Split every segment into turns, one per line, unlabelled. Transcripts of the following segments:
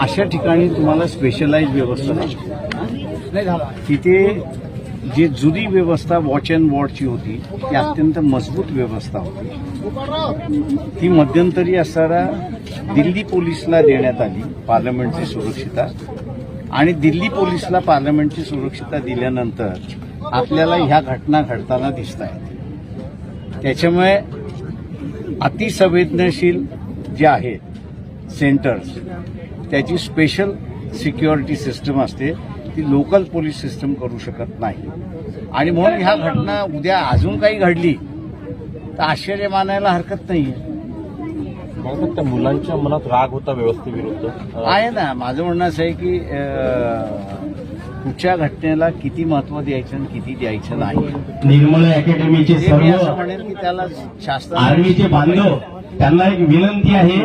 अशा ठिकाणी तुम्हाला स्पेशलाइज व्यवस्था नाही. तिथे जी जुनी व्यवस्था वॉच अँड वॉर्डची होती ती अत्यंत मजबूत व्यवस्था होती. ती मध्यंतरी असताना दिल्ली पोलिसला देण्यात आली पार्लमेंटची सुरक्षिता आणि दिल्ली पोलिसला पार्लमेंटची सुरक्षिता दिल्यानंतर आपल्याला ह्या घटना घडताना दिसत आहेत त्याच्यामुळे अतिसंवेदनशील जे आहेत सेंटर्स त्याची स्पेशल सिक्युरिटी सिस्टम असते. ती लोकल पोलीस सिस्टम करू शकत नाही. आणि म्हणून ह्या घटना उद्या अजून काही घडली तर आश्चर्य मानायला हरकत नाहीये.
बाळासाहेब त्या मुलांच्या मनात राग होता व्यवस्थेविरुद्ध
आहे ना. माझं म्हणणं असं आहे की कुठच्या घटनेला किती महत्त्व द्यायचं आणि किती द्यायचं नाही.
निर्मळ अकॅडमीचे सर्व
म्हणेन की त्याला शास्त्र
आर्मीचे बांधव त्यांना एक विनंती आहे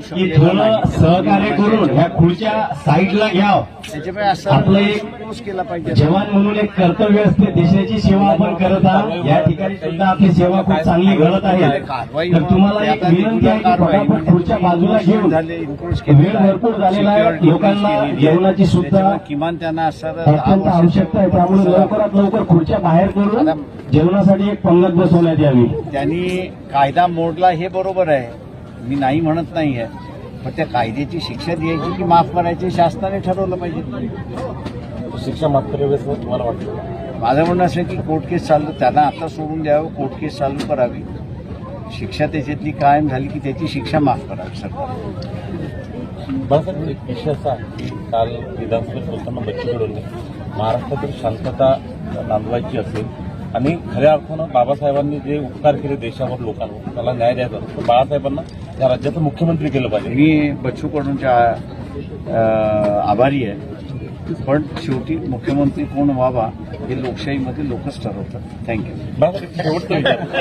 की थोडं. सहकार्य करून ह्या खुर्च्या साईडला घ्याव. आपलं एक
संतोष केला पाहिजे.
जवान म्हणून एक कर्तव्य असते देशाची सेवा आपण करत आहात. या ठिकाणी सुद्धा आपली सेवा खूप चांगली घडत आहे. तर तुम्हाला एक विनंती आहे की फटाफट खुर्च्या बाजूला घेऊन वेळ भरपूर झालेला आहे. लोकांना जेवणाची सुद्धा
किमान त्यांना
अत्यंत आवश्यकता आहे. त्यामुळे लवकरात लवकर खुर्च्या बाहेर करून जेवणासाठी एक पंगत बसवण्यात यावी.
त्यांनी कायदा मोडला हे बरोबर आहे. मी नाही म्हणत नाही आहे पण त्या कायद्याची शिक्षा द्यायची की माफ करायची शासनाने ठरवलं पाहिजे.
शिक्षा माफ तुम्हाला वाटतं?
माझं म्हणणं असं आहे की कोर्ट केस चालू त्यांना आता सोडून द्यावं कोर्ट केस चालू करावी. शिक्षा त्याच्यातली कायम झाली की त्याची शिक्षा माफ करावी सरकार.
एक विषय असा आहे की काल विधानसभेत बोलताना बच्चू कडूंनी महाराष्ट्रातील शांतता नांदवायची असेल आणि खऱ्या अर्थानं बाबासाहेबांनी जे उपकार केले देशावर लोकांवर त्याला न्याय द्यायचा तर बाळासाहेबांना या राज्याचं मुख्यमंत्री केलं पाहिजे.
मी बच्चू कडूंच्या अं, आभारी आहे. पण शेवटी मुख्यमंत्री कोण व्हावा हे लोकशाहीमध्ये लोकच ठरवतात. थँक्यू
शेवटचा